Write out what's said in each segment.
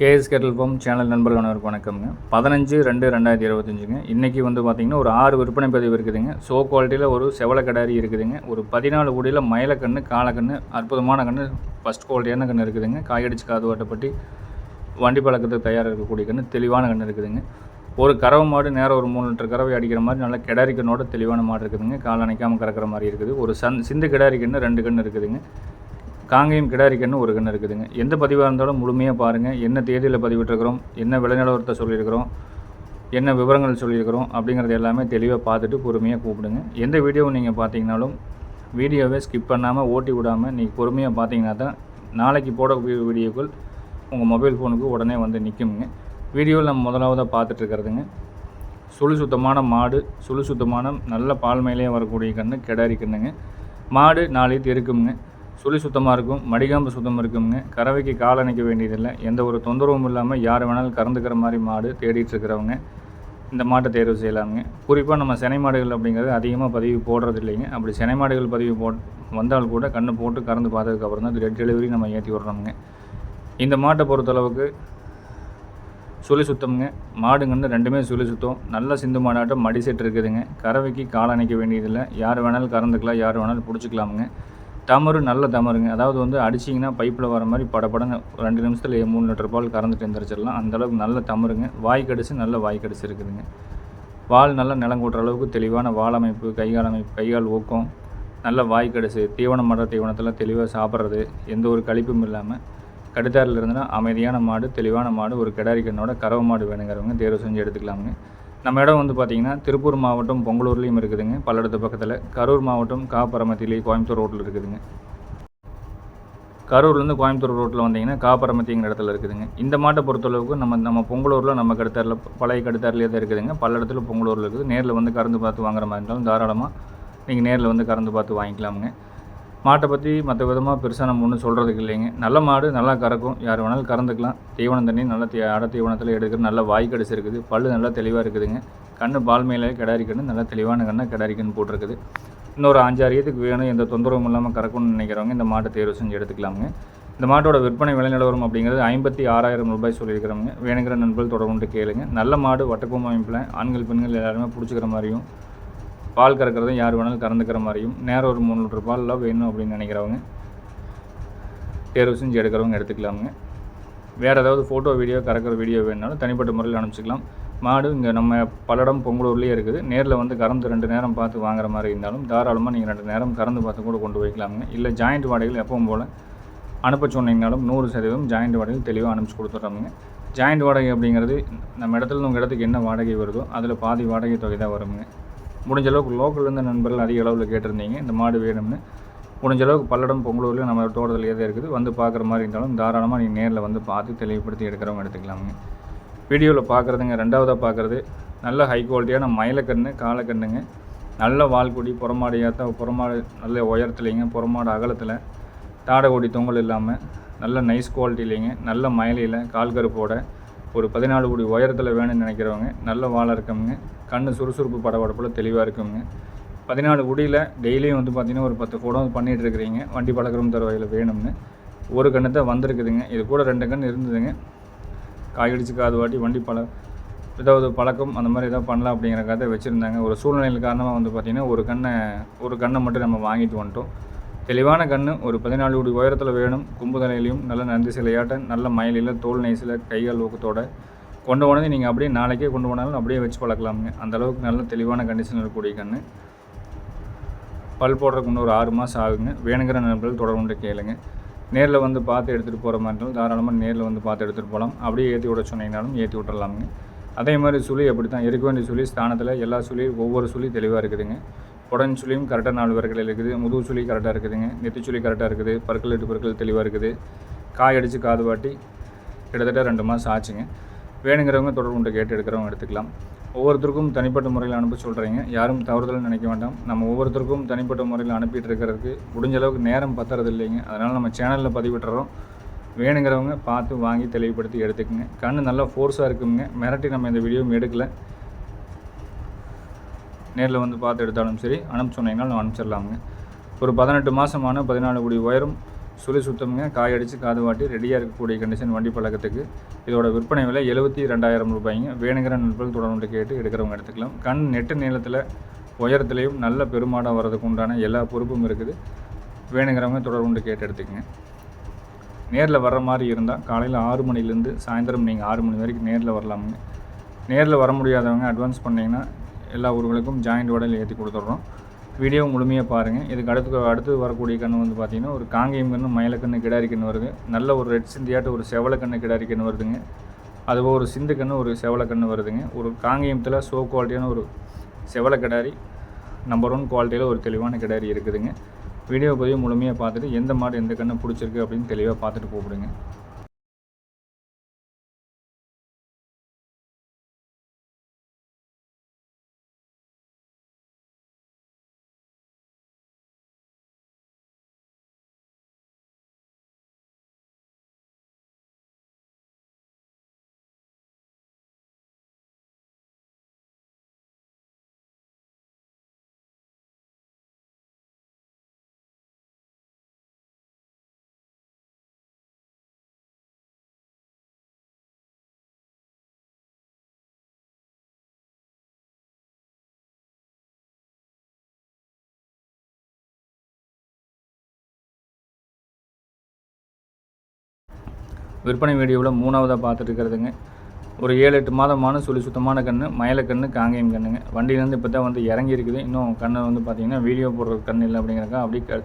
KS கேட்டல் form channel நண்பர்கள் அனைவருக்கு வணக்கம்ங்க. பதினஞ்சு ரெண்டு ரெண்டாயிரத்தி இருபத்தஞ்சுங்க. இன்றைக்கி வந்து பார்த்திங்கன்னா ஒரு ஆறு விற்பனை பதிவு இருக்குதுங்க. சோ குவாலிட்டியில் ஒரு செவல கடாரி இருக்குதுங்க. ஒரு பதினாலு கோடியில் மயிலக்கண்ணு காலக்கண்ணு அற்புதமான கண்ணு ஃபஸ்ட் குவாலிட்டியான கண்ணு இருக்குதுங்க. காயடிச்சு காது வாட்டப்பட்டி வண்டி பழக்கத்துக்கு தயாராக இருக்கக்கூடிய கண்ணு தெளிவான கண்ணு இருக்குதுங்க. ஒரு கறவை மாடு நேரம் ஒரு மூணு லிட்டர் கறவை அடிக்கிற மாதிரி நல்லா கிடாரி கண்ணோட தெளிவான மாடு இருக்குதுங்க. கால் அணைக்காமல் கறக்கிற மாதிரி இருக்குது. ஒரு சன் சிந்து கிடாரி கண்ணு ரெண்டு கண்ணு இருக்குதுங்க. காங்கேயம் கிடாரி கன்று ஒரு கன்று இருக்குதுங்க. எந்த பதிவாக இருந்தாலும் முழுமையாக பாருங்கள் என்ன தேதியில் பதிவிட்டிருக்கிறோம் என்ன விளைநிலவரத்தை சொல்லியிருக்கிறோம் என்ன விவரங்கள் சொல்லியிருக்கிறோம் அப்படிங்கிறது எல்லாமே தெளிவாக பார்த்துட்டு பொறுமையாக கூப்பிடுங்க. எந்த வீடியோவும் நீங்கள் பார்த்தீங்கனாலும் வீடியோவை ஸ்கிப் பண்ணாமல் ஓட்டி விடாமல் நீங்கள் பொறுமையாக பார்த்தீங்கன்னா தான் நாளைக்கு போட வீடியோக்கள் உங்கள் மொபைல் ஃபோனுக்கு உடனே வந்து நிற்குங்க வீடியோவில் நம்ம முதலாவதாக பார்த்துட்ருக்கிறதுங்க சுழு சுத்தமான மாடு சுழு சுத்தமான நல்ல பால்மையிலே வரக்கூடிய கன்று கெடாரி கண்ணுங்க மாடு நாளைக்கு இருக்குங்க சுழி சுத்தமாக இருக்கும் மடிகாம்பு சுத்தம் இருக்குங்க கறவைக்கு கால் அணைக்க வேண்டியதில்லை. எந்த ஒரு தொந்தரவும் இல்லாமல் யார் வேணாலும் கறந்துக்கிற மாதிரி மாடு தேடிட்டு இருக்கிறவங்க இந்த மாட்டை தேர்வு செய்யலாமுங்க. குறிப்பாக நம்ம சினை மாடுகள் அப்படிங்கிறது அதிகமாக பதிவு போடுறது இல்லைங்க அப்படி சினை மாடுகள் பதிவு போட் வந்தால் கூட கண்ணு போட்டு கறந்து பார்த்ததுக்கப்புறம் தான் டெலிவரி நம்ம ஏற்றி விட்றோமுங்க. இந்த மாட்டை பொறுத்தளவுக்கு சுழி சுத்தம்ங்க. மாடுங்கன்னு ரெண்டுமே சுழி சுத்தம். நல்ல சிந்து மாடாட்டம் மடி செட் இருக்குதுங்க. கறவைக்கு கால் அணைக்க வேண்டியதில்லை. யார் வேணாலும் கறந்துக்கலாம் யார் வேணாலும் பிடிச்சிக்கலாமுங்க. டமரு நல்ல டமருங்க. அதாவது வந்து அடிச்சிங்கன்னா பைப்பில் வர மாதிரி படப்படன்னு ரெண்டு நிமிஷத்தில் மூணு லிட்டர் பால் கறந்துட்டு எந்திரிச்சிடலாம். அந்தளவுக்கு நல்ல தமருங்க வாய் கடிச்சு நல்ல வாய் கடிச்சு இருக்குதுங்க. வால் நல்லா நிலம் கூட்டுற அளவுக்கு தெளிவான வால் அமைப்பு கைகால் அமைப்பு கைகால் ஊக்கம் நல்ல வாய் கடிச்சு தீவனம் பண்ணுற தீவனத்தில் தெளிவாக சாப்பிட்றது எந்த ஒரு கழிப்பும் இல்லாமல் கடுத்தாரில் இருந்துன்னா அமைதியான மாடு தெளிவான மாடு ஒரு கிடாரிக்கனோட கறவை மாடு வேணுங்கிறவங்க தேர்வு செஞ்சு எடுத்துக்கலாமுங்க. நம்ம இடம் வந்து பார்த்திங்கன்னா திருப்பூர் மாவட்டம் பொங்கலூர்லேயும் இருக்குதுங்க. பல்லடத்து பக்கத்தில் கரூர் மாவட்டம் காப்பரமத்திலே கோயம்புத்தூர் ரோட்டில் இருக்குதுங்க. கரூர்லேருந்து கோயம்புத்தூர் ரோட்டில் வந்தீங்கன்னா காப்பரமத்திங்கிற இடத்துல இருக்குதுங்க. இந்த மாட்டை பொறுத்தளவுக்கு நம்ம நம்ம பொங்கலூரில் நம்ம கடுத்தாரில் பழைய கடுத்தாரிலே தான் இருக்குதுங்க. பல்லடத்தில் பொங்கலூரில் இருக்குது. நேரில் வந்து கறந்து பார்த்து வாங்குற மாதிரி இருந்தாலும் தாராளமாக நீங்கள் நேரில் வந்து கறந்து பார்த்து வாங்கிக்கலாமுங்க. மாட்டை பற்றி மற்ற விதமாக பெருசாக நம்ம ஒன்றும் சொல்கிறதுக்கு இல்லைங்க. நல்ல மாடு நல்லா கறக்கும். யார் வேணாலும் கறந்துக்கலாம். தீவனம் தண்ணி நல்ல தீ அடை தீவனத்தில் எடுக்கிற நல்ல வாய் கடிச்சு இருக்குது. பல்லு நல்லா தெளிவாக இருக்குதுங்க. கண்ணு பால் மேலே கிடாரி கண்ணு நல்லா தெளிவான கண்ணை கிடாரி கண்ணு போட்டிருக்குது. இன்னொரு அஞ்சாறு ஏத்துக்கு வேணும். எந்த தொந்தரவும் இல்லாமல் கறக்கணும்னு நினைக்கிறவங்க இந்த மாட்டை தேர்வு செஞ்சு எடுத்துக்கலாமுங்க. இந்த மாட்டோட விற்பனை விலை நிலவரம் அப்படிங்கிறது ஐம்பத்தி ஆறாயிரம் ரூபாய் சொல்லியிருக்கிறவங்க. வேணுங்கிற நண்பர்கள் தொடர்பு கேளுங்க. நல்ல மாடு வட்டக்கோம் அமைப்பில் ஆண்கள் பெண்கள் எல்லாருமே பிடிச்சிக்கிற மாதிரியும் பால் கறக்கிறதும் யார் வேணாலும் கறந்துக்கிற மாதிரியும் நேரம் ஒரு மூணு லிட்டர் பால்லாம் வேணும் அப்படின்னு நினைக்கிறவங்க தேர்வு செஞ்சு எடுக்கிறவங்க எடுத்துக்கலாமுங்க. வேறு ஏதாவது ஃபோட்டோ வீடியோ கறக்கிற வீடியோ வேணுனாலும் தனிப்பட்ட முறையில் அனுப்பிச்சிக்கலாம். மாடு இங்கே நம்ம பல்லடம் பொங்கலூர்லேயே இருக்குது. நேரில் வந்து கறந்து ரெண்டு நேரம் பார்த்து வாங்குற மாதிரி இருந்தாலும் தாராளமாக நீங்கள் ரெண்டு நேரம் கறந்து பார்த்து கூட கொண்டு போய்க்கலாமுங்க. இல்லை ஜாயிண்ட் வாடகைகள் எப்பவும் போல் அனுப்ப சொன்னீங்கனாலும் நூறு சதவீதம் ஜாயிண்ட் வாடகை தெளிவாக அனுப்பிச்சி கொடுத்துட்றாமுங்க ஜாயிண்ட் வாடகை அப்படிங்கிறது நம்ம இடத்துல உங்கள் இடத்துக்கு என்ன வாடகை வருதோ அதில் பாதி வாடகை தொகை தான் வருங்க முடிஞ்ச அளவுக்கு லோக்கல்லேருந்து இருந்த நண்பர்கள் அதிக அளவில் கேட்டிருந்தீங்க. இந்த மாடு வேணும்னு. முடிஞ்ச அளவுக்கு பல்லடம் பொங்கலூரில் நம்ம தோட்டத்தில் எது இருக்குது. வந்து பார்க்குற மாதிரி இருந்தாலும் தாராளமாக நீங்கள் நேரில் வந்து பார்த்து தெளிவுபடுத்தி எடுக்கிறவங்க எடுத்துக்கலாமுங்க. வீடியோவில் பார்க்குறதுங்க ரெண்டாவதாக பார்க்குறது. நல்ல ஹை குவாலிட்டியான மயிலக்கண்ணு காலக்கண்ணுங்க நல்ல வால்குடி புறமாடு ஏற்ற புறமாடு நல்ல உயரத்துலேங்க புறமாடு அகலத்தில். தாடைக்கொடி தொங்கல் இல்லாமல் நல்ல நைஸ் குவாலிட்டிலைங்க நல்ல மயிலையில் கால் கருப்போட. ஒரு பதினாலு கோடி உயரத்தில் வேணும்னு நினைக்கிறவங்க நல்ல வாழை இருக்கவங்க கண் சுறுசுறுப்பு படபடப்பில் தெளிவாக இருக்குங்க பதினாலு குடியில் டெய்லியும் வந்து பார்த்திங்கன்னா ஒரு பத்து ஃபோட்டோ பண்ணிகிட்டு இருக்கிறீங்க. வண்டி பழக்கிறோம் வகையில் வேணும்னு. ஒரு கண்ணு தான் வந்திருக்குதுங்க. இது கூட ரெண்டு கண் இருந்ததுங்க. காய்கடிச்சு காது வாட்டி வண்டி பழ ஏதாவது பழக்கம் அந்த மாதிரி ஏதாவது பண்ணலாம் அப்படிங்கிற கதை வச்சுருந்தாங்க. ஒரு சூழ்நிலை காரணமாக வந்து பார்த்திங்கன்னா ஒரு கண்ணை ஒரு கண்ணை மட்டும் நம்ம வாங்கிட்டு வந்துட்டோம். தெளிவான கன்று ஒரு பதினாலு அடி உயரத்தில் வேணும். கும்புதலையிலையும் நல்ல நந்தி சிலையாட்ட நல்ல மயிலில் தோல் நெய்சில் கைகால் ஊக்கத்தோட கொண்டு போனது நீங்கள் அப்படியே நாளைக்கே கொண்டு போனாலும் அப்படியே வச்சு பழக்கலாமுங்க. அந்தளவுக்கு நல்ல தெளிவான கண்டிஷன் இருக்கக்கூடிய கன்று பல் போடுறதுக்கு இன்னும் ஒரு ஆறு மாதம் ஆகுங்க. வேணுங்கிற நண்பர்கள் தொடர்ந்து கேளுங்க. நேரில் வந்து பார்த்து எடுத்துகிட்டு போகிற மாதிரி இருந்தாலும் தாராளமாக நேரில் வந்து பார்த்து எடுத்துகிட்டு போகலாம் அப்படியே ஏற்றி விட சொன்னீங்கனாலும் ஏற்றி விட்டுறலாமுங்க. அதே மாதிரி சுழி அப்படி தான் இருக்க வேண்டிய சுழி ஸ்தானத்தில் எல்லா சுழியும் ஒவ்வொரு சுழி தெளிவாக இருக்குதுங்க. உடன்சுழியும் கரெக்டாக நாலு வரைகள் இருக்குது. முதுகு சுழி கரெக்டாக இருக்குதுங்க. நெத்திச்சுழி கரெக்டாக இருக்குது. பற்கள் எட்டு பற்கள் தெளிவாக இருக்குது. காய் அடித்து காது வாட்டி கிட்டத்தட்ட ரெண்டு மாதம் ஆச்சுங்க. வேணுங்கிறவங்க தொடர்பு கொண்டு கேட்டு எடுக்கிறவங்க எடுத்துக்கலாம். ஒவ்வொருத்தருக்கும் தனிப்பட்ட முறையில் அனுப்ப சொல்கிறீங்க யாரும் தவறுதல் நினைக்க வேண்டாம். நம்ம ஒவ்வொருத்தருக்கும் தனிப்பட்ட முறையில் அனுப்பிட்டு இருக்கிறதுக்கு முடிஞ்ச அளவுக்கு நேரம் பத்துறது இல்லைங்க. அதனால் நம்ம சேனலில் பதிவிட்டுறோம். வேணுங்கிறவங்க பார்த்து வாங்கி தெளிவுபடுத்தி எடுத்துக்கோங்க. கண் நல்லா ஃபோர்ஸாக இருக்குங்க. மிரட்டி நம்ம இந்த வீடியோவும் எடுக்கலை. நேரில் வந்து பார்த்து எடுத்தாலும் சரி அனுப்பிச்சு சொன்னீங்கன்னா நான் அனுப்பிச்சிடலாமுங்க. ஒரு பதினெட்டு மாதமான பதினாலு கோடி உயரம் சுழி சுத்தமுங்க. காய் அடித்து காது வாட்டி ரெடியாக இருக்கக்கூடிய கண்டிஷன் வண்டி பழக்கத்துக்கு. இதோட விற்பனை விலை எழுபத்தி ரெண்டாயிரம் ரூபாய்ங்க. வேணுங்கிற நண்பர்கள் தொடர்ந்து கேட்டு எடுக்கிறவங்க எடுத்துக்கலாம். கண் நெட்டு நீளத்தில் உயரத்துலேயும் நல்ல பெருமாடாக வர்றதுக்கு உண்டான எல்லா பொறுப்பும் இருக்குது. வேணுங்கிறவங்க தொடர்ந்து கேட்டு எடுத்துக்கங்க. நேரில் வர்ற மாதிரி இருந்தால் காலையில் ஆறு மணிலேருந்து சாயந்தரம் நீங்கள் ஆறு மணி வரைக்கும் நேரில் வரலாமுங்க. நேரில் வர முடியாதவங்க அட்வான்ஸ் பண்ணிங்கன்னா எல்லா ஊர்களுக்கும் ஜாயிண்ட் உடல் ஏற்றி கொடுத்துட்றோம். வீடியோ முழுமையாக பாருங்கள் இதுக்கு அடுத்து அடுத்து வரக்கூடிய கன்று வந்து பார்த்திங்கன்னா ஒரு காங்கேயம் கன்று மயிலக்கன்று கிடாரி கன்று வருது. நல்ல ஒரு ரெட் சிந்தியாட்ட ஒரு செவலக்கன்று கிடாரி கன்று வருதுங்க. அதுபோல் ஒரு சிந்து கன்று ஒரு செவலக்கன்று வருதுங்க. ஒரு காங்கேயத்தில் சோ குவாலிட்டியான ஒரு செவலை கிடாரி நம்பர் ஒன் குவாலிட்டியில் ஒரு தெளிவான கிடாரி இருக்குதுங்க. வீடியோ பதிவு முழுமையாக பார்த்துட்டு எந்த மாடு எந்த கன்று பிடிச்சிருக்கு அப்படின்னு தெளிவாக பார்த்துட்டு கூப்பிடுங்க. விற்பனை வீடியோவில் மூணாவதாக பார்த்துட்டுருக்குறதுங்க. ஒரு ஏழு எட்டு மாதமான சுழி சுத்தமான கன்று மயிலக்கன்று காங்கேயம் கண்ணுங்க. வண்டியிலேருந்து இப்போ தான் வந்து இறங்கி இருக்குது இன்னும் கண்ணு வந்து பார்த்திங்கன்னா வீடியோ போடுற கண் இல்லை அப்படிங்கிறக்கா அப்படியே க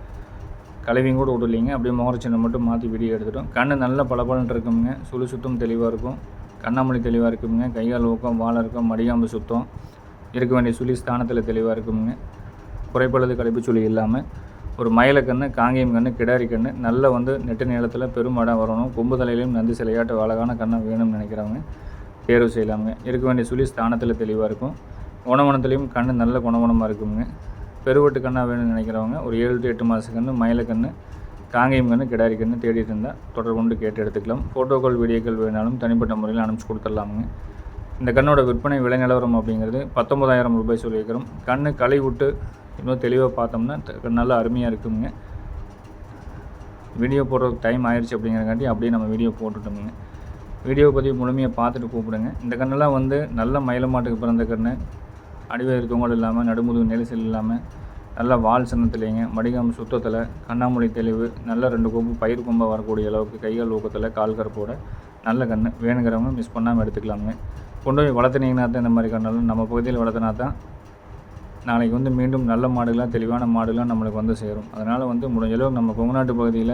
கழுவியும் கூட விடலைங்க. அப்படியே முகரச்சின்ன மட்டும் மாற்றி வீடியோ எடுத்துட்டோம். கண்ணு நல்ல பளபளன்ட்டு இருக்குங்க. சுழி சுத்தம் தெளிவாக இருக்கும். கண்ணாமொழி தெளிவாக இருக்குங்க. கையால் ஊக்கம் வாழை இருக்கும் மடிகாம்பு சுத்தம். இருக்க வேண்டிய சுழி ஸ்தானத்தில் தெளிவாக இருக்குங்க. குறைப்பழுது கழிப்பு சுழி இல்லாமல் ஒரு மயிலக்கன்று காங்கேயம் கன்று கிடாரி கன்று நல்ல வந்து நெட்டு நீளத்தில் பெருமாடாக வரணும். கொம்பு தலையிலையும் நந்தி சிலையாட்டு அழகான கண்ணை வேணும்னு நினைக்கிறவங்க தேர்வு செய்யலாமுங்க. இருக்க வேண்டிய சுழி ஸ்தானத்தில் தெளிவாக இருக்கும். குணவனத்துலேயும் கண் நல்ல குணவனமாக இருக்குங்க பெருவட்டு கண்ணாக வேணும்னு நினைக்கிறவங்க ஒரு ஏழு டு எட்டு மாத கன்று மயிலக்கன்று காங்கேயம் கன்று கிடாரி கன்று தேடிட்டு இருந்தால் தொடர்பு கொண்டு கேட்டு எடுத்துக்கலாம். ஃபோட்டோக்கள் வீடியோக்கள் வேணாலும் தனிப்பட்ட முறையில் அனுப்பிச்சு கொடுத்துடலாமுங்க. இந்த கண்ணோட விற்பனை விலை நிலவரம் அப்படிங்கிறது பத்தொம்பதாயிரம் ரூபாய் சொல்லியிருக்கிறோம். கண்ணு களை விட்டு இன்னும் தெளிவாக பார்த்தோம்னா நல்லா அருமையாக இருக்குங்க. வீடியோ போடுறதுக்கு டைம் ஆயிடுச்சு அப்படிங்கிறக்காண்டி அப்படியே நம்ம வீடியோ போட்டுட்டோமுங்க. வீடியோ பதிவு முழுமையாக பார்த்துட்டு கூப்பிடுங்க. இந்த கண்ணெல்லாம் வந்து நல்ல மயிலமாட்டுக்கு பிறந்த கண்ணு. அடிவயிறு தொங்கல் இல்லாமல் நடுமுதுகு நெரிசல் இல்லாமல் நல்லா வால் சின்னத்துலேங்க மடிகாம் சுத்தத்தில் கண்ணாமொழி தெளிவு நல்ல ரெண்டு கொம்பு பயிர் கொம்பாக வரக்கூடிய அளவுக்கு கைகள் ஊக்கத்தில் கால் கருப்போட நல்ல கன்று வேணுங்கிறவங்க மிஸ் பண்ணாமல் எடுத்துக்கலாமுங்க. கொண்டு போய் வளர்த்துனீங்கன்னா தான் இந்த மாதிரி கண்ணெல்லாம் நம்ம பகுதியில் வளர்த்தினா தான் நாளைக்கு வந்து மீண்டும் நல்ல மாடுகளாக தெளிவான மாடுகளாக நம்மளுக்கு வந்து சேரும். அதனால் வந்து முடிஞ்சளவு நம்ம கொங்குநாட்டு பகுதியில்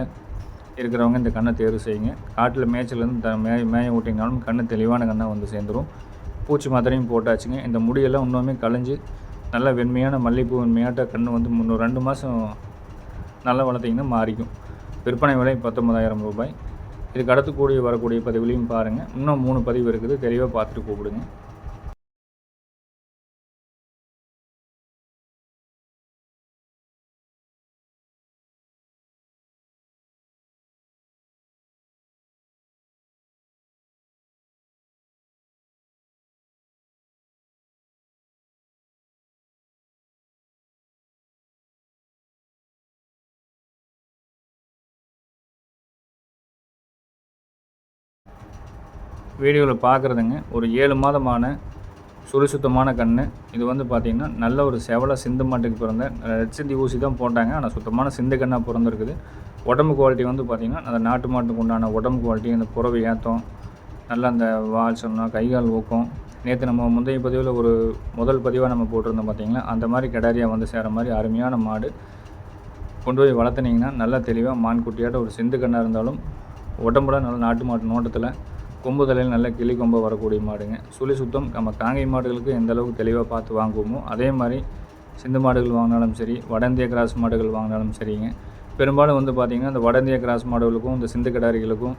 இருக்கிறவங்க இந்த கண்ணை தேர்வு செய்யுங்க. காட்டில் மேய்ச்சலேருந்து த மே மேய விட்டிங்கனாலும் கண்ணு தெளிவான கண்ணாக வந்து சேர்ந்துடும் பூச்சி மாத்திரையும் போட்டாச்சுங்க. இந்த முடியெல்லாம் இன்னுமே களைஞ்சு நல்லா வெண்மையான மல்லிகைப்பூ வெண்மையாட்ட கன்று வந்து முந்நூறு ரெண்டு மாதம் நல்லா வளர்த்திங்கன்னா மாறிக்கும். விற்பனை விலை பத்தொன்பதாயிரம் ரூபாய். இதுக்கு அடுத்து கூடிய வரக்கூடிய பதிவுலையும் பாருங்கள் இன்னும் மூணு பதிவு இருக்குது. தெளிவாக பார்த்துட்டு கூப்பிடுங்க. வீடியோவில் பார்க்குறதுங்க ஒரு ஏழு மாதமான சுறுசுத்தமான கன்று இது வந்து பார்த்திங்கன்னா நல்ல ஒரு செவலை சிந்து மாட்டுக்கு பிறந்த ரெட் சிந்தி ஊசி தான் போட்டாங்க. ஆனால் சுத்தமான சிந்து கண்ணாக பிறந்திருக்குது. உடம்பு குவாலிட்டி வந்து பார்த்திங்கன்னா அந்த நாட்டு மாட்டுக்கு உண்டான உடம்பு குவாலிட்டி அந்த புறவை ஏற்றம் நல்ல அந்த வால் சொன்னோம் கைகால் ஊக்கம். நேற்று நம்ம முந்தைய பதிவில் ஒரு முதல் பதிவாக நம்ம போட்டிருந்தோம் பார்த்திங்களா அந்த மாதிரி கிடாரியாக வந்து சேர மாதிரி அருமையான மாடு கொண்டு போய் வளர்த்துனீங்கன்னா நல்லா தெளிவாக மான் குட்டியாட்ட ஒரு சிந்து கண்ணாக இருந்தாலும் உடம்புல நல்ல நாட்டு மாட்டு நோட்டத்தில் கொம்பு தலையில் நல்ல கிளி கொம்பை வரக்கூடிய மாடுங்க. சுழி சுத்தம் நம்ம காங்கை மாடுகளுக்கு எந்த அளவுக்கு தெளிவாக பார்த்து வாங்குவோமோ அதே மாதிரி சிந்து மாடுகள் வாங்கினாலும் சரி வடந்திய கிராஸ் மாடுகள் வாங்கினாலும் சரிங்க. பெரும்பாலும் வந்து பார்த்திங்கன்னா இந்த வடந்திய கிராஸ் மாடுகளுக்கும் இந்த சிந்து கிடாரிகளுக்கும்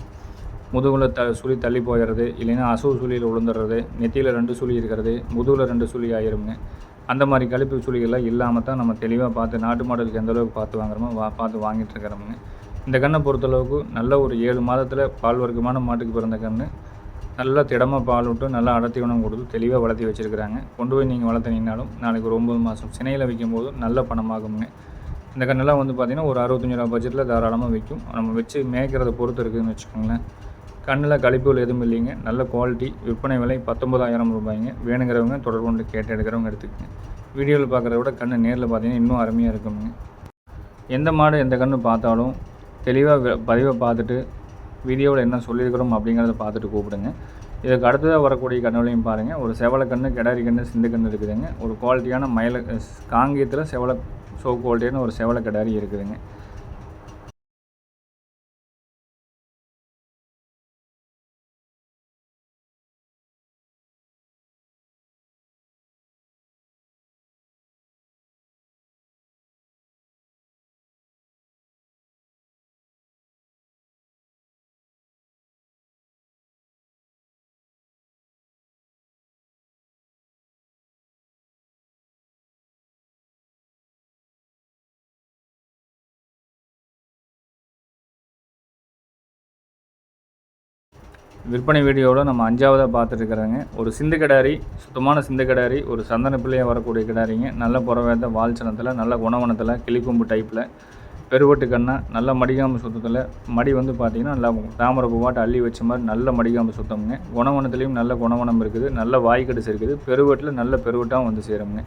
முதுகில் த சுழி தள்ளி போயிடுறது இல்லைன்னா அசு சுழியில் விழுந்துடுறது நெத்தியில் ரெண்டு சுழி இருக்கிறது முதுகில் ரெண்டு சுழி ஆயிருங்க அந்த மாதிரி கழிப்பு சுழிகள்லாம் இல்லாமல் தான் நம்ம தெளிவாக பார்த்து நாட்டு மாடலுக்கு எந்தளவுக்கு பார்த்து வாங்குறோமோ வா பார்த்து வாங்கிட்டு இருக்கிறோமுங்க. இந்த கண்ணை பொறுத்தளவுக்கு நல்ல ஒரு ஏழு மாதத்தில் பால் வர்க்கமான மாட்டுக்கு பிறந்த கன்று நல்லா திடமாக பால் விட்டு நல்லா அடர்த்தி உணவு கொடுத்து தெளிவாக வளர்த்தி வச்சுருக்கிறாங்க. கொண்டு போய் நீங்கள் வளர்த்துனீங்கனாலும் நாளைக்கு ஒரு ஒம்பது மாதம் சினையில் வைக்கும்போது நல்ல பணமாகுங்க இந்த கண்ணெல்லாம் வந்து பார்த்திங்கன்னா ஒரு அறுபத்தஞ்சி ரூபா பட்ஜெட்டில் தாராளமாக விற்கும் நம்ம வச்சு மேய்க்கிறத பொறுத்து இருக்குதுன்னு வச்சுக்கோங்களேன். கண்ணில் கழிப்புகள் எதுவும் இல்லைங்க. நல்ல குவாலிட்டி விற்பனை விலை பத்தொம்பதாயிரம் ரூபாய்ங்க. வேணுங்கிறவங்க தொடர்பு கொண்டு கேட்டு எடுக்கிறவங்க எடுத்துக்கங்க. வீடியோவில் பார்க்குறத விட கண்ணு நேரில் பார்த்தீங்கன்னா இன்னும் அருமையாக இருக்குங்க எந்த மாடு எந்த கன்று பார்த்தாலும் தெளிவாக பதிவை பார்த்துட்டு வீடியோவில் என்ன சொல்லியிருக்கிறோம் அப்படிங்கிறத பார்த்துட்டு கூப்பிடுங்க. இதுக்கு அடுத்ததாக வரக்கூடிய கண்ணுகளையும் பாருங்கள் ஒரு செவலை கன்று கிடாரி கன்று சிந்து கண்ணு இருக்குதுங்க. ஒரு குவாலிட்டியான மயில காங்கியத்தில் செவலை ஸோ குவாலிட்டியான ஒரு செவலை கிடாரி இருக்குதுங்க. விற்பனை வீடியோவில் நம்ம அஞ்சாவதாக பார்த்துட்டுருக்குறாங்க. ஒரு சிந்து கிடாரி சுத்தமான சிந்து கிடாரி ஒரு சந்தன பிள்ளையாக வரக்கூடிய கிடாரிங்க. நல்ல புறவேத வால்சனத்தில் நல்ல குணவனத்தில் கிளிக்கொம்பு டைப்பில் பெருவட்டு கண்ணா நல்ல மடிகாம்பு சுத்தத்தில். மடி வந்து பார்த்திங்கன்னா நல்லா தாமரை பூவாட்டை அள்ளி வச்ச மாதிரி நல்ல மடிகாம்பு சுத்தமுங்க. குணவனத்துலேயும் நல்ல குணவனம் இருக்குது. நல்ல வாய்க்கடிசு இருக்குது பெருவட்டில் நல்ல பெருவட்டாகவும் வந்து சேருங்க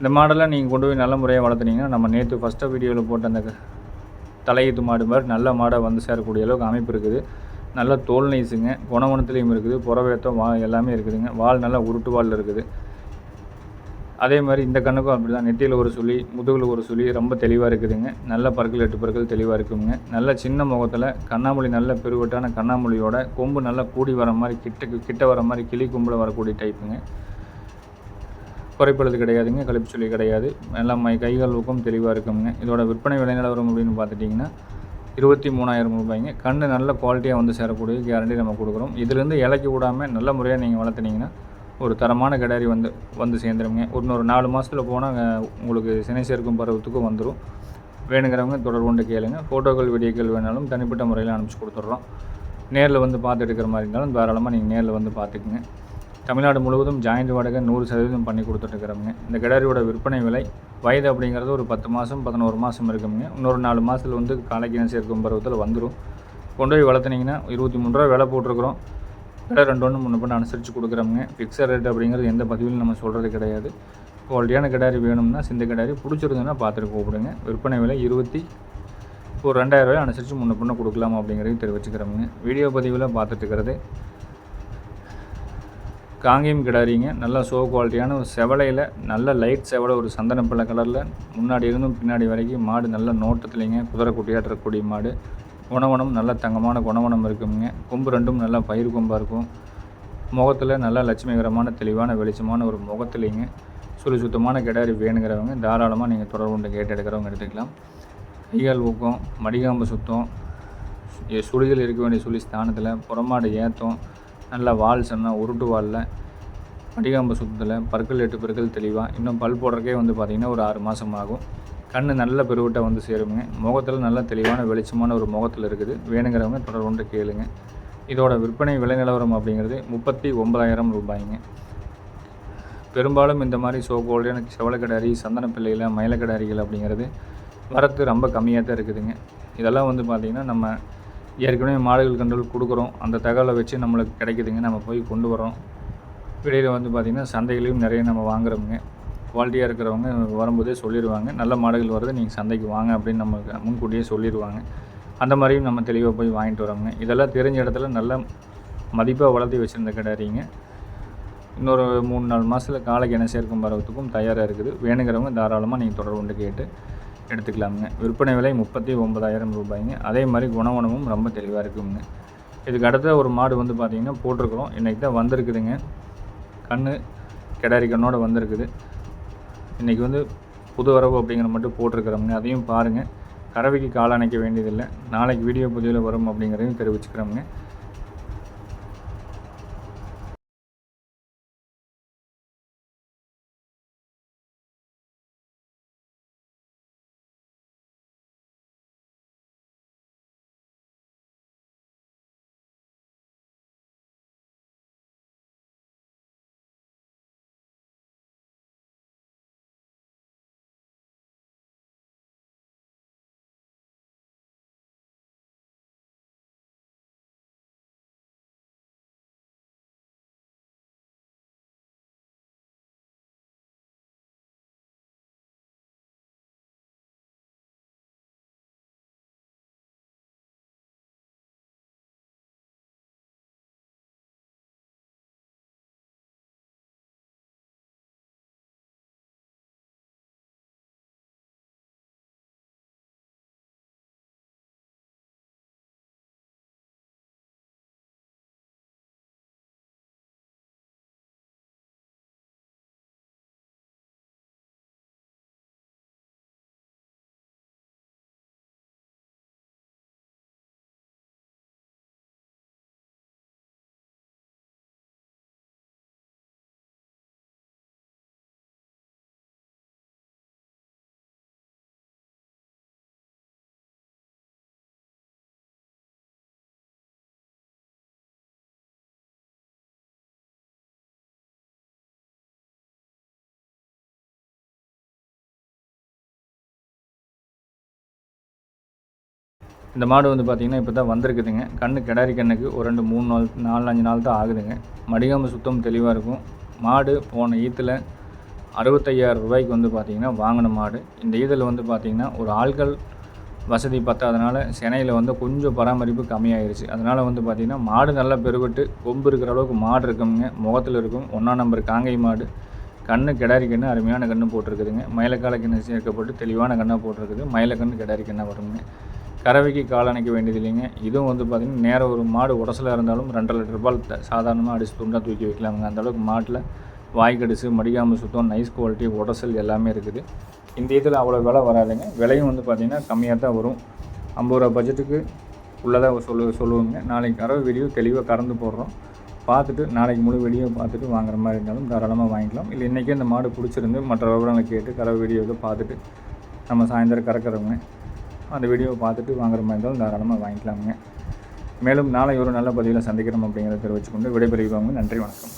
இந்த மாடெல்லாம் நீங்கள் கொண்டு போய் நல்ல முறையாக வளர்த்துனீங்கன்னா நம்ம நேற்று ஃபஸ்ட்டாக வீடியோவில் போட்ட அந்த தலையீத்து மாடு மாதிரி நல்ல மாடை வந்து சேரக்கூடிய அளவுக்கு அமைப்பு இருக்குது. நல்ல தோல் நைஸுங்க குணவனத்துலேயும் இருக்குது புறவேத்தம் வா எல்லாமே இருக்குதுங்க. வால் நல்லா உருட்டு வால் இருக்குது. அதே மாதிரி இந்த கண்ணுக்கும் அப்படி தான் நெத்தியில் ஒரு சுழி முதுகில் ஒரு சுழி ரொம்ப தெளிவாக இருக்குதுங்க. நல்ல பற்கள் எட்டு பற்கள் தெளிவாக இருக்குங்க. நல்ல சின்ன முகத்தில் கண்ணாமொழி நல்ல பெருவட்டான கண்ணாமொழியோட கொம்பு நல்லா கூடி வர மாதிரி கிட்ட கிட்ட வர மாதிரி கிளி கொம்பில் வரக்கூடிய டைப்புங்க. குறைப்பழுது கிடையாதுங்க. கழிப்பு சொல்லி கிடையாது. எல்லாம் கைகள் ஊக்கம் தெளிவாக இருக்குங்க. இதோட விற்பனை விலை நிலவரம் அப்படின்னு பார்த்துட்டிங்கன்னா இருபத்தி மூணாயிரம் ரூபாய்ங்க. கன்று நல்ல குவாலிட்டியாக வந்து சேரக்கூடிய கேரண்டி நம்ம கொடுக்குறோம். இதுலேருந்து இலக்கி விடாமல் நல்ல முறையாக நீங்கள் வளர்த்துனீங்கன்னா ஒரு தரமான கிடாரி வந்து வந்து சேர்ந்துருங்க. இன்னொரு நாலு மாதத்தில் போனால் உங்களுக்கு சினை சேர்க்கும் பருவத்துக்கும் வந்துடும் வேணுங்கிறவங்க தொடர்பு கொண்டு கேளுங்க. ஃபோட்டோக்கள் வீடியோக்கள் வேணாலும் தனிப்பட்ட முறையில் அனுப்பிச்சி கொடுத்துட்றோம். நேரில் வந்து பார்த்து எடுக்கிற மாதிரி இருந்தாலும் தாராளமாக நீங்கள் நேரில் வந்து பார்த்துக்குங்க. தமிழ்நாடு முழுவதும் ஜாயிண்ட் வாடகை நூறு சதவீதம் பண்ணி கொடுத்துட்ருக்குறோங்க இந்த கிடாரியோட விற்பனை விலை வயது அப்படிங்கிறது ஒரு பத்து மாதம் பதினோரு மாதம் இருக்குங்க இன்னொரு நாலு மாதத்தில் வந்து காலைக்கு சேர்க்கும் பருவத்தில் வந்துடும் கொண்டு போய் வளர்த்துனீங்கன்னா இருபத்தி மூணு ரூபா விலை போட்டிருக்கிறோம். விலை ரெண்டு ஒன்று முன்ன பண்ண அனுசரித்து கொடுக்குறோங்க ஃபிக்ஸட் ரேட் அப்படிங்கிறது எந்த பதிவிலும் நம்ம சொல்கிறது கிடையாது. குவாலிட்டியான கிடாரி வேணும்னா சிந்த கிடாரி பிடிச்சிருந்ததுன்னா பார்த்துட்டு கூப்பிடுங்க. விற்பனை விலை இருபத்தி ஒரு ரெண்டாயிரம் அனுசரித்து முன்ன பண்ண கொடுக்கலாம் அப்படிங்கிறதையும் தெரிவிச்சுக்கிறோங்க வீடியோ பதிவில் பார்த்துட்டு இருக்கிறது காங்கேயம் கிடாரிங்க. நல்லா ஷோ குவாலிட்டியான ஒரு செவலையில் நல்ல லைட் செவலை ஒரு சந்தனப்பள்ள கலரில் முன்னாடி இருந்தும் பின்னாடி வரைக்கும் மாடு நல்ல நோட்டத்துலேங்க குதிரை குட்டியாட்டக்கூடிய மாடு. குணவனம் நல்ல தங்கமான குணவனம் இருக்குங்க. கொம்பு ரெண்டும் நல்லா பயிர் கொம்பாக இருக்கும். முகத்தில் நல்லா லட்சுமிகரமான தெளிவான வெளிச்சமான ஒரு முகத்துலேங்க சுழி சுத்தமான கிடாரி வேணுங்கிறவங்க தாராளமாக நீங்கள் தொடர்பு கொண்டு கேட்டு எடுக்கிறவங்க எடுத்துக்கலாம். கைகால் ஊக்கம் மடிகாம்பு சுத்தம் சுழிகள் இருக்க வேண்டிய சுழி ஸ்தானத்தில் புறமாடு ஏற்றம் நல்லா வால் சொன்னால் உருட்டு வாலில் அடிகாம்பு சுத்தத்தில் பற்கள் எட்டு பிற்கள் தெளிவாக இன்னும் பல் போடுறக்கே வந்து பார்த்திங்கன்னா ஒரு ஆறு மாதம் ஆகும். கண் நல்ல பெருவிட்டை வந்து சேருங்க. முகத்தில் நல்ல தெளிவான வெளிச்சமான ஒரு முகத்தில் இருக்குது. வேணுங்கிறவங்க தொடர்பு கேளுங்க. இதோட விற்பனை விலை நிலவரம் அப்படிங்கிறது முப்பத்தி ஒன்பதாயிரம் ரூபாய்ங்க. பெரும்பாலும் இந்த மாதிரி சோ கோல்டான செவலக்கடாரி சந்தன மயிலக்கடாரிகள் அப்படிங்கிறது வரத்து ரொம்ப கம்மியாக தான் இருக்குதுங்க. இதெல்லாம் வந்து பார்த்திங்கன்னா நம்ம ஏற்கனவே மாடுகள் கண்ட்ரோல் கொடுக்குறோம். அந்த தகவலை வச்சு நம்மளுக்கு கிடைக்குதுங்க. நம்ம போய் கொண்டு வரோம். வெளியில் வந்து பார்த்திங்கன்னா சந்தைகளையும் நிறைய நம்ம வாங்குறோமுங்க. குவாலிட்டியாக இருக்கிறவங்க வரும்போதே சொல்லிடுவாங்க. நல்ல மாடுகள் வருது நீங்கள் சந்தைக்கு வாங்க அப்படின்னு நம்ம முன்கூட்டியே சொல்லிடுவாங்க. அந்த மாதிரியும் நம்ம தெளிவாக போய் வாங்கிட்டு வரோங்க இதெல்லாம் தெரிஞ்ச இடத்துல நல்ல மதிப்பாக வளர்த்தி வச்சுருந்த கிடையாதுங்க இன்னொரு மூணு நாலு மாதத்தில் காலைக்கு என்ன சேர்க்கும் பருவத்துக்கும் தயாராக இருக்குது. வேணுங்கிறவங்க தாராளமாக நீங்கள் தொடர்பு கொண்டு கேட்டு எடுத்துக்கலாமுங்க. விற்பனை விலை முப்பத்தி ஒன்பதாயிரம் ரூபாய்ங்க. அதே மாதிரி குணவனமும் ரொம்ப தெளிவாக இருக்குங்க இதுக்கு அடுத்த ஒரு மாடு வந்து பார்த்திங்கன்னா போட்டிருக்கிறோம். இன்றைக்கி தான் வந்திருக்குதுங்க. கண் கிடாரி கண்ணோடு வந்திருக்குது. இன்றைக்கி வந்து புது வரவு அப்படிங்கிற மட்டும் போட்டிருக்கிறோம்ங்க. அதையும் பாருங்கள் கறவைக்கு கால் அணைக்க வேண்டியதில்லை. நாளைக்கு வீடியோ பதிவில் வரும் அப்படிங்கிறதையும் தெரிவிச்சுக்கிறோம்ங்க. இந்த மாடு வந்து பார்த்திங்கன்னா இப்போ தான் வந்திருக்குதுங்க. கண்ணு கிடாரி கண்ணுக்கு ஒரு ரெண்டு மூணு நாள் நாலு அஞ்சு நாள் தான் ஆகுதுங்க. மடிகாமல் சுத்தம் தெளிவாக இருக்கும். மாடு போன ஈத்தில் அறுபத்தையாயிரம் ரூபாய்க்கு வந்து பார்த்திங்கன்னா வாங்கின மாடு. இந்த ஈதில் வந்து பார்த்திங்கன்னா ஒரு ஆட்கள் வசதி பத்தாதனால சென்னையில் வந்து கொஞ்சம் பராமரிப்பு கம்மியாயிருச்சு. அதனால் வந்து பார்த்திங்கன்னா மாடு நல்லா பெருவிட்டு கொம்பு இருக்கிற அளவுக்கு மாடு இருக்குங்க. முகத்தில் இருக்கும். ஒன்றாம் நம்பர் காங்கை மாடு. கண்ணு கிடாரி கண்ணு அருமையான கண்ணு போட்டிருக்குதுங்க. மயிலக்கால கண்ணு சேர்க்கப்பட்டு தெளிவான கண்ணாக போட்டிருக்குது. மயிலக்கண்ணு கிடாரி கண்ணாக வருங்க. கறவைக்கு காலணைக்க வேண்டியது இல்லைங்க. இதுவும் வந்து பார்த்திங்கன்னா நேரம் ஒரு மாடு உடசலாக இருந்தாலும் ரெண்டரை லிட்டர் பால் சாதாரணமாக அடிச்சு துண்டாக தூக்கி வைக்கலாமுங்க. அந்தளவுக்கு மாட்டில் வாய்க்கடிச்சு மடிக்காமல் சுத்தம் நைஸ் குவாலிட்டி உடசல் எல்லாமே இருக்குது. இந்த இதில் அவ்வளோ விலை வராதுங்க. விலையும் வந்து பார்த்திங்கன்னா கம்மியாக தான் வரும். ஐம்பது ரூபா பட்ஜெட்டுக்கு உள்ளதாக சொல்லு சொல்லுவோங்க. நாளைக்கு கறவை வீடியோ தெளிவாக கறந்து போடுறோம். பார்த்துட்டு நாளைக்கு முழு வெடியோ பார்த்துட்டு வாங்குற மாதிரி இருந்தாலும் தாராளமாக வாங்கிக்கலாம். இல்லை இன்றைக்கே இந்த மாடு பிடிச்சிருந்து மற்ற விவரங்களை கேட்டு கறவை வீடியோவை பார்த்துட்டு நம்ம சாயந்தரம் கறக்கிறவங்க அந்த வீடியோவை பார்த்துட்டு வாங்குற மாதிரி இருந்தாலும் தாராளமாக வாங்கிக்கலாமுங்க. மேலும் நாளை ஒரு நல்ல பதிவில் சந்திக்கிறோம் அப்படிங்கிறத தெரிவிச்சுக்கொண்டு விடைபெறுகிறவங்க நன்றி வணக்கம்.